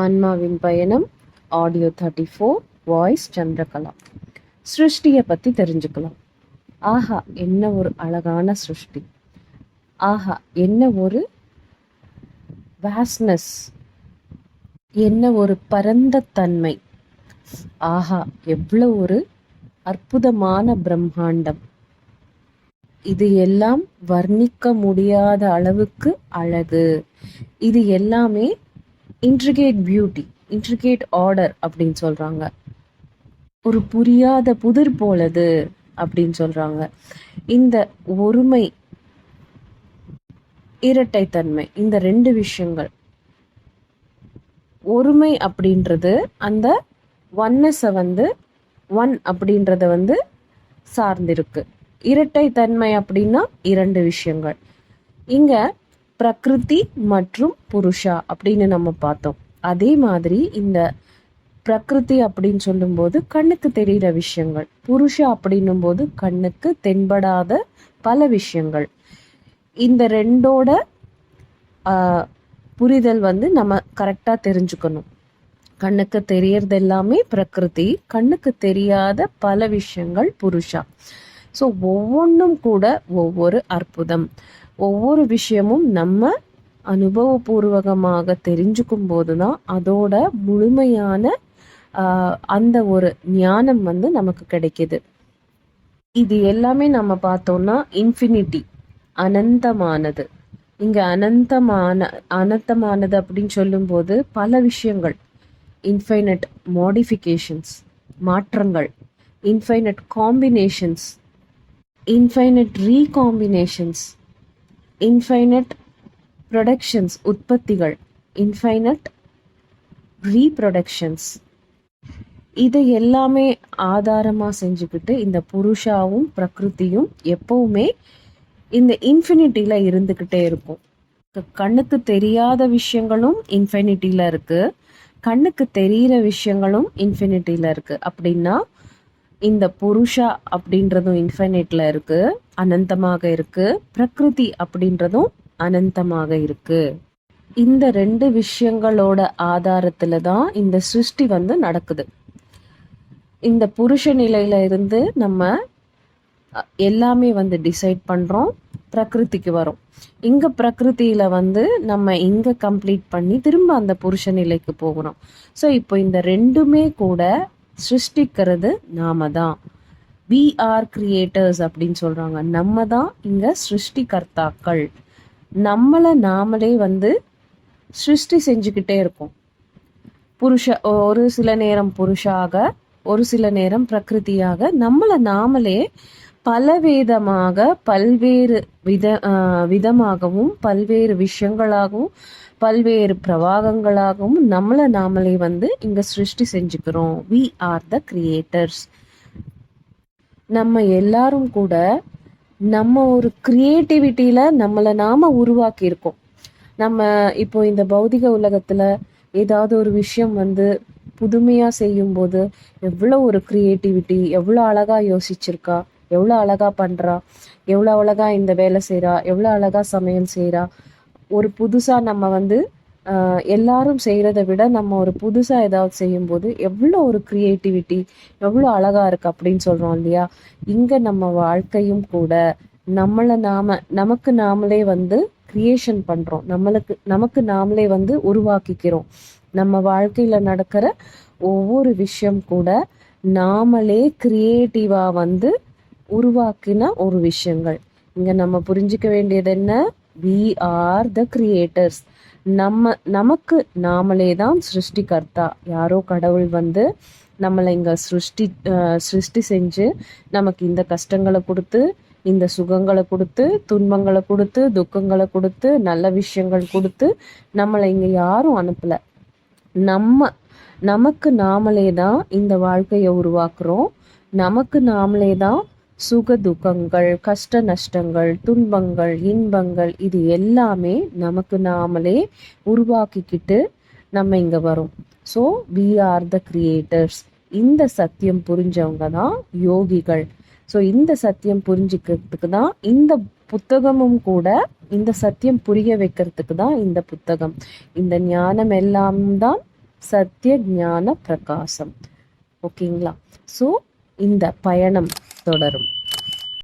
ஆன்மாவின் பயணம் audio thirty four voice Chandrakala சிருஷ்டியை பற்றி தெரிஞ்சுக்கலாம். ஆஹா என்ன ஒரு அழகான சிருஷ்டி. ஆஹா என்ன ஒரு வேஸ்னஸ் என்ன ஒரு பரந்த தன்மை. ஆஹா எவ்வளோ ஒரு அற்புதமான பிரம்மாண்டம். இது எல்லாம் வர்ணிக்க முடியாத அளவுக்கு அழகு. இது எல்லாமே இன்ட்ரிகேட் பியூட்டி இன்ட்ரிகேட் ஆர்டர் அப்படின்னு சொல்கிறாங்க ஒரு புரியாத புதிர் போலது அப்படின்னு சொல்கிறாங்க இந்த ஒருமை இரட்டைத்தன்மை இந்த ரெண்டு விஷயங்கள். ஒருமை அப்படின்றது அந்த ஒன்னஸை வந்து ஒன் அப்படின்றத வந்து சார்ந்திருக்கு. இரட்டைத்தன்மை அப்படின்னா இரண்டு விஷயங்கள். இங்கே பிரகிருதி மற்றும் புருஷா அப்படின்னு நம்ம பார்த்தோம். அதே மாதிரி இந்த பிரகிருதி அப்படின்னு சொல்லும்போது கண்ணுக்கு தெரிகிற விஷயங்கள் புருஷா அப்படின்னும் போது கண்ணுக்கு தென்படாத பல விஷயங்கள். இந்த ரெண்டோட ஆஹ், புரிதல் வந்து நம்ம கரெக்டாக தெரிஞ்சுக்கணும். கண்ணுக்கு தெரியறது எல்லாமே பிரகிருதி கண்ணுக்கு தெரியாத பல விஷயங்கள் புருஷா. ஸோ ஒவ்வொன்றும் கூட ஒவ்வொரு அற்புதம். ஒவ்வொரு விஷயமும் நம்ம அனுபவபூர்வகமாக தெரிஞ்சுக்கும் போது தான் அதோட முழுமையான அந்த ஒரு ஞானம் வந்து நமக்கு கிடைக்கிது. இது எல்லாமே நம்ம பார்த்தோம்னா இன்ஃபினிட்டி அனந்தமானது. இங்க அனந்தமான அனந்தமானது அப்படின்னு சொல்லும்போது பல விஷயங்கள். இன்ஃபைனட் மாடிஃபிகேஷன்ஸ் மாற்றங்கள். Infinite combinations infinite recombinations infinite productions உற்பத்திகள். Infinite reproductions இதை எல்லாமே ஆதாரமாக செஞ்சுக்கிட்டு இந்த புருஷாவும் பிரகிருதியும் எப்பவுமே இந்த இன்ஃபினிட்டியில் இருந்துக்கிட்டே இருக்கும். கண்ணுக்கு தெரியாத விஷயங்களும் இன்ஃபினிட்டியில் இருக்குது கண்ணுக்கு தெரியிற விஷயங்களும் இன்ஃபினிட்டியில் இருக்குது அப்படின்னா இந்த புருஷா அப்படின்றதும் இன்ஃபைனைட்ல இருக்கு அனந்தமாக இருக்கு பிரகிருதி அப்படின்றதும் அனந்தமாக இருக்கு. இந்த ரெண்டு விஷயங்களோட ஆதாரத்துல தான் இந்த சிருஷ்டி வந்து நடக்குது. இந்த புருஷ நிலையில இருந்து நம்ம எல்லாமே வந்து டிசைட் பண்றோம் பிரகிருதிக்கு வரும். இங்க பிரகிருதியில வந்து நம்ம இங்க கம்ப்ளீட் பண்ணி திரும்ப அந்த புருஷ நிலைக்கு போகணும். ஸோ இப்போ இந்த ரெண்டுமே கூட சிருஷ்டிக்கிறது நாம தான் வி ஆர் கிரியேட்டர்ஸ் அப்படின்னு சொல்றாங்க. நம்ம தான் இங்க சிருஷ்டிகர்த்தாக்கள். நம்மளை நாமளே வந்து சிருஷ்டி செஞ்சுக்கிட்டே இருக்கோம். புருஷ ஒரு சில நேரம் புருஷாக ஒரு சில நேரம் பிரகிருதியாக நம்மளை நாமளே பலவிதமாக பல்வேறு வித ஆஹ் விதமாகவும் பல்வேறு விஷயங்களாகவும் பல்வேறு பிரவாகங்களாகவும் நம்மளை நாமளே வந்து இங்கே சிருஷ்டி செஞ்சுக்கிறோம். வி ஆர் த கிரியேட்டர்ஸ் நம்ம எல்லாரும் கூட நம்ம ஒரு கிரியேட்டிவிட்டியில நம்மளை நாம உருவாக்கியிருக்கோம். நம்ம இப்போ இந்த பௌதிக உலகத்துல ஏதாவது ஒரு விஷயம் வந்து புதுமையாக செய்யும்போது எவ்வளோ ஒரு கிரியேட்டிவிட்டி எவ்வளோ அழகா யோசிச்சிருக்கா? எவ்வளோ அழகாக பண்ணுறா எவ்வளோ அழகாக இந்த வேலை செய்கிறா எவ்வளோ அழகாக சமையல் செய்கிறா ஒரு புதுசாக நம்ம வந்து எல்லாரும் செய்கிறத விட நம்ம ஒரு புதுசாக ஏதாவது செய்யும்போது எவ்வளோ ஒரு க்ரியேட்டிவிட்டி எவ்வளோ அழகாக இருக்குது அப்படின்னு சொல்கிறோம் இல்லையா? இங்கே நம்ம வாழ்க்கையும் கூட நம்மளை நாம நமக்கு நாமளே வந்து க்ரியேஷன் பண்ணுறோம் நம்மளுக்கு நமக்கு நாமளே வந்து உருவாக்கிக்கிறோம். நம்ம வாழ்க்கையில் நடக்கிற ஒவ்வொரு விஷயம் கூட நாமளே க்ரியேட்டிவாக வந்து உருவாக்கின ஒரு விஷயங்கள். இங்க நம்ம புரிஞ்சுக்க வேண்டியது என்ன? வி ஆர் த கிரியேட்டர்ஸ் நம்ம நமக்கு நாமளே தான் சிருஷ்டிகர்த்தா. யாரோ கடவுள் வந்து நம்மளை இங்கே சிருஷ்டி சிருஷ்டி செஞ்சு நமக்கு இந்த கஷ்டங்களை கொடுத்து இந்த சுகங்களை கொடுத்து துன்பங்களை கொடுத்து துக்கங்களை கொடுத்து நல்ல விஷயங்கள் கொடுத்து நம்மளை இங்கே யாரும் அனுப்பலை. நம்ம நமக்கு நாமளே தான் இந்த வாழ்க்கையை உருவாக்குறோம். நமக்கு நாமளே தான் சுக துக்கங்கள் கஷ்ட நஷ்டங்கள் துன்பங்கள் இன்பங்கள் இது எல்லாமே நமக்கு நாமளே உருவாக்கிக்கிட்டு நம்ம இங்கே வரோம். So we are the creators இந்த சத்தியம் புரிஞ்சவங்க தான் யோகிகள். ஸோ இந்த சத்தியம் புரிஞ்சுக்கிறதுக்கு தான் இந்த புத்தகமும் கூட இந்த சத்தியம் புரிய வைக்கிறதுக்கு தான் இந்த புத்தகம். இந்த ஞானம் எல்லாம் தான் சத்திய ஞான பிரகாசம். ஓகேங்களா? ஸோ இந்த பயணம். தொடரும்.